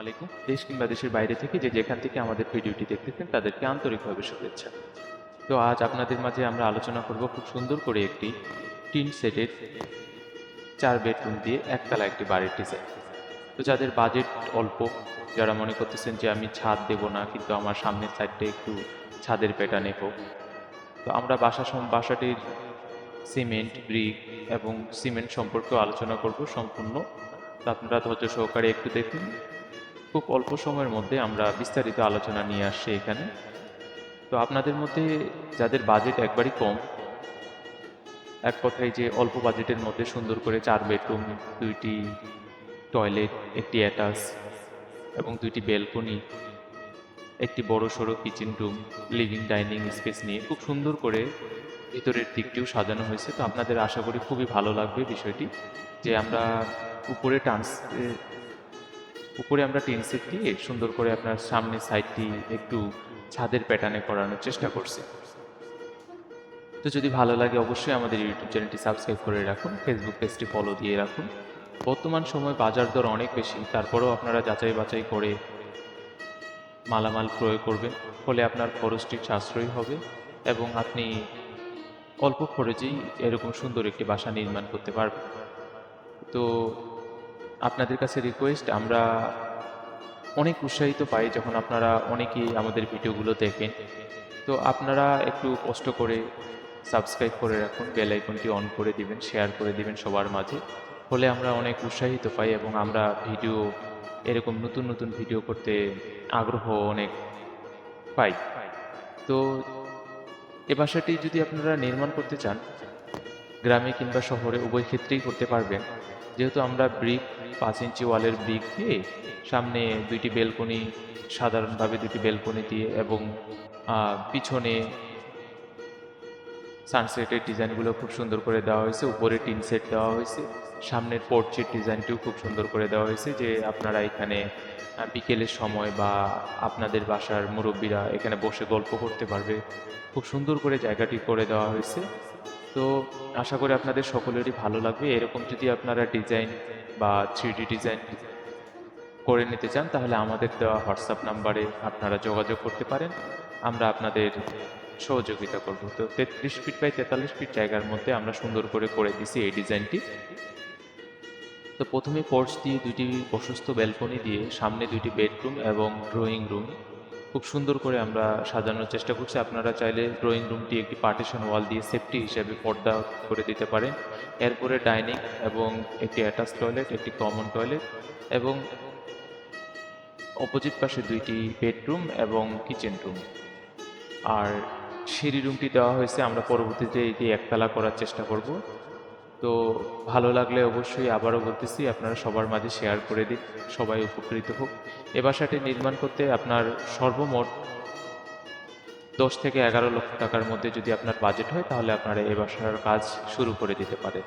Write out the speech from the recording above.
আলাইকুম। দেশ কিংবা দেশের বাইরে থেকে যে যেখান থেকে আমাদের ভিডিওটি দেখতেছেন, তাদেরকে আন্তরিকভাবে শুভেচ্ছা। তো আজ আপনাদের মাঝে আমরা আলোচনা করব খুব সুন্দর করে একটি টিন সেটের চার বেডরুম দিয়ে একতলা একটি বাড়ির ডিজাইন তো যাদের বাজেট অল্প, যারা মনে করতেছেন যে আমি ছাদ দেব না, কিন্তু আমার সামনের সাইডটা একটু ছাদের পেটা হোক, তো আমরা বাসা বাসাটির সিমেন্ট ব্রিক এবং সিমেন্ট সম্পর্কেও আলোচনা করব সম্পূর্ণ। আপনারা ধৈর্য সহকারে একটু দেখুন। খুব অল্প সময়ের মধ্যে আমরা বিস্তারিত আলোচনা নিয়ে আসছি এখানে। তো আপনাদের মধ্যে যাদের বাজেট একবারই কম, এক কথায় যে অল্প বাজেটের মধ্যে সুন্দর করে চার বেডরুম দুইটি টয়লেট একটি অ্যাটাচ এবং দুইটি বেলকনি একটি বড় সড়ো kitchen room living dining space নিয়ে খুব সুন্দর করে ভিতরের দিকটিও সাজানো হয়েছে। তো আপনাদের আশা করি খুবই ভালো লাগবে বিষয়টি যে আমরা উপরে টান্স উপরে আমরা টিন সেট দিয়ে সুন্দর করে আপনার সামনের সাইডটি একটু ছাদের প্যাটার্নে করানোর চেষ্টা করছি। তো যদি ভালো লাগে অবশ্যই আমাদের ইউটিউব চ্যানেলটি সাবস্ক্রাইব করে রাখুন ফেসবুক পেজটি ফলো দিয়ে রাখুন। বর্তমান সময় বাজার দর অনেক বেশি, তারপরেও আপনারা যাচাই বাছাই করে মালামাল ক্রয় করবেন, ফলে আপনার খরচটি সাশ্রয়ী হবে এবং আপনি অল্প খরচেই এরকম সুন্দর একটি বাসা নির্মাণ করতে পারবেন। তো আপনাদের কাছে রিকোয়েস্ট আমরা অনেক উৎসাহিত পাই যখন আপনারা অনেকেই আমাদের ভিডিওগুলো দেখেন। তো আপনারা একটু কষ্ট করে সাবস্ক্রাইব করে রাখুন বেল আইকনটি অন করে দিবেন শেয়ার করে দিবেন সবার মাঝে। ফলে আমরা অনেক উৎসাহিত পাই এবং আমরা ভিডিও, এরকম নতুন নতুন ভিডিও করতে আগ্রহ অনেক পাই। তো এ বাসাটি যদি আপনারা নির্মাণ করতে চান, গ্রামে কিংবা শহরে উভয় ক্ষেত্রেই করতে পারবেন। যেহেতু আমরা ব্রিক পাঁচ ইঞ্চি ওয়ালের ব্রিক দিয়ে সামনে দুইটি বেলকনি সাধারণভাবে দুটি বেলকনি দিয়ে এবং পিছনে সানসেটের ডিজাইনগুলো খুব সুন্দর করে দেওয়া হয়েছে, উপরে টিন সেট দেওয়া হয়েছে, সামনের পোর্চের ডিজাইনটিও খুব সুন্দর করে দেওয়া হয়েছে যে আপনারা এখানে বিকেলের সময় বা আপনাদের বাসার মুরব্বীরা এখানে বসে গল্প করতে পারবে। খুব সুন্দর করে জায়গাটি করে দেওয়া হয়েছে। তো আশা করি আপনাদের সকলেরই ভালো লাগবে। এরকম যদি আপনারা ডিজাইন বা থ্রি ডিজাইন করে নিতে চান, তাহলে আমাদের দেওয়া হোয়াটসঅ্যাপ নাম্বারে আপনারা যোগাযোগ করতে পারেন। আমরা আপনাদের সহযোগিতা করব। তো তেত্রিশ ফিট বাই তেতাল্লিশ ফিট জায়গার মধ্যে আমরা সুন্দর করে করে দিছি এই ডিজাইনটি। তো প্রথমে পোর্চ দিয়ে দুটি প্রশস্ত ব্যালকনি দিয়ে সামনে দুটি বেডরুম এবং ড্রয়িং রুম খুব সুন্দর করে আমরা সাজানোর চেষ্টা করছি। আপনারা চাইলে ড্রয়িং রুমটি একটি পার্টিশন ওয়াল দিয়ে সেফটি হিসেবে পর্দা করে দিতে পারেন। এরপরে ডাইনিং এবং একটি অ্যাটাচ টয়লেট একটি কমন টয়লেট এবং অপোজিট পাশে দুইটি বেডরুম এবং কিচেন রুম আর সিঁড়ি রুমটি দেওয়া হয়েছে। আমরা পরবর্তীতে এটি একতলা করার চেষ্টা করব। তো ভালো লাগলে অবশ্যই আবারও বলতেছি, আপনারা সবার মাঝে শেয়ার করে দিন সবাই উপকৃত হোক। এ বাসাটি নির্মাণ করতে আপনার সর্বমোট দশ থেকে এগারো লক্ষ টাকার মধ্যে যদি আপনার বাজেট হয়, তাহলে আপনারা এ বাসার কাজ শুরু করে দিতে পারেন।